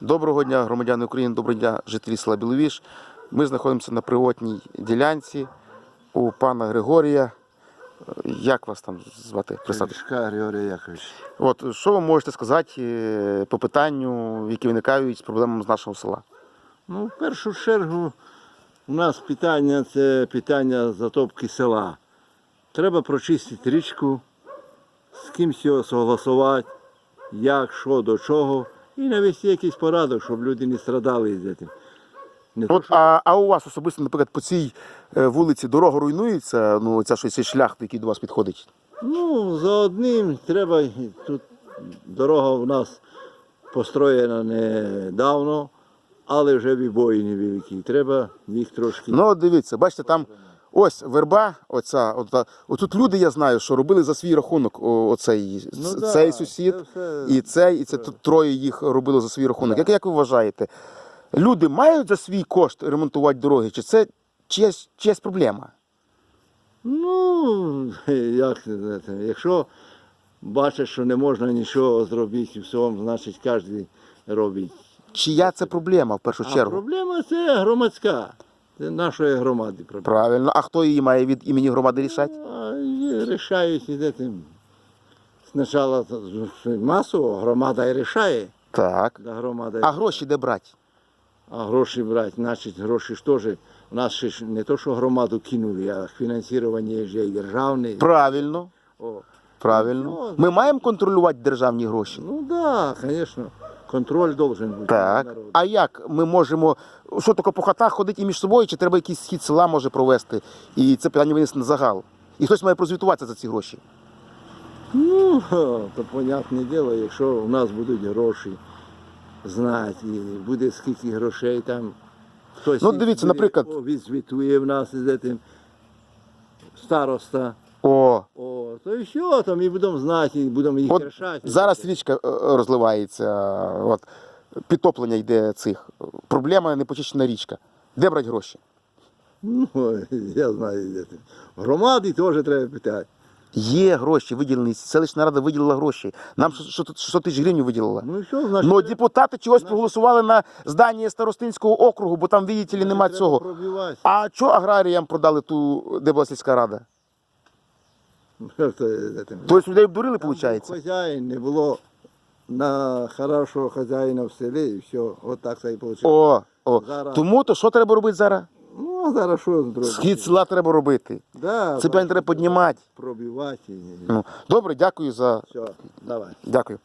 Доброго дня, громадяни України, доброго дня, жителі села Біловіж. Ми знаходимося на пригодній ділянці у пана Григорія. Як вас там звати? Григорій Якович. От що ви можете сказати е, по питанню, які виникають з проблемами з нашого села? Ну, в першу чергу, у нас питання це питання затопки села. Треба прочистити річку, з кимсь його согласувати, як, що, до чого, і навести якийсь порядок, щоб люди не страдали з цим. Не От, що- а, а у вас особисто, наприклад, по цій е, вулиці дорога руйнується, ну ця що цей шлях, який до вас підходить. Ну, за одним треба, тут дорога у нас построєна недавно, але вже вибої великі. Треба їх трошки. Ну, от дивіться, бачите, там ось верба, оця, ота, отут люди, я знаю, що робили за свій рахунок оцей, Ну ц- да, сусід це все- і цей, і це тут троє їх робили за свій рахунок. Як, як ви вважаєте, люди мають за свій кошт ремонтувати дороги, чи це чиясь, чиясь проблема? Ну, як це знаєте, якщо бачиш, що не можна нічого зробити в селом, значить кожен робить. Чия це проблема в першу А чергу? проблема це громадська. Це нашої громади. Правильно. А хто її має від імені громади рішати? Рішають іде тим. Спочатку масово громада і рішає. Так. Да, громада. А гроші де брати? А гроші брати, значить гроші ж теж. У нас ще ж не то, що громаду кинули, а фінансування вже і державне. Правильно. О. Правильно. Ну, Ми маємо контролювати державні гроші. Ну так, да, звісно. Контроль должен бути. Так. народу. А як ми можемо, що таке по хатах ходити і між собою, чи треба якийсь схід села може провести, і це питання винести на загал? І хтось має прозвітуватися за ці гроші. Ну, то понятне діло, якщо у нас будуть гроші знати, і буде скільки грошей там. Хтось Ну, дивіться, наприклад- відзвітує в нас із цим староста. О, О, то і все, то ми будемо знати, будемо їх от рішати. зараз річка е, розливається, от, підтоплення йде цих. Проблема непочищена річка. Де брати гроші? Ну, я знаю, де це. Громади теж треба питати. Є гроші виділені, селищна рада виділила гроші. Нам 600 600 тисяч гривень виділила. Ну і що, значить, Ну, депутати чогось проголосували на здання Старостинського округу, бо там, видите ли, нема треба цього. пробиватися. А чого аграріям продали ту, де була сільська рада? Що це, де там? Тобто людей обдурили, виходить? Хазяїн не було на хорошого хазяїна в селі, і все, от так це і вийшло. О, о. Зараз. Тому то що треба робити зараз? Ну, а зараз що зробити? Схід села треба робити. Да, Це питання треба піднімати. Пробивати. Ну, добре, дякую за. Все, давай. Дякую.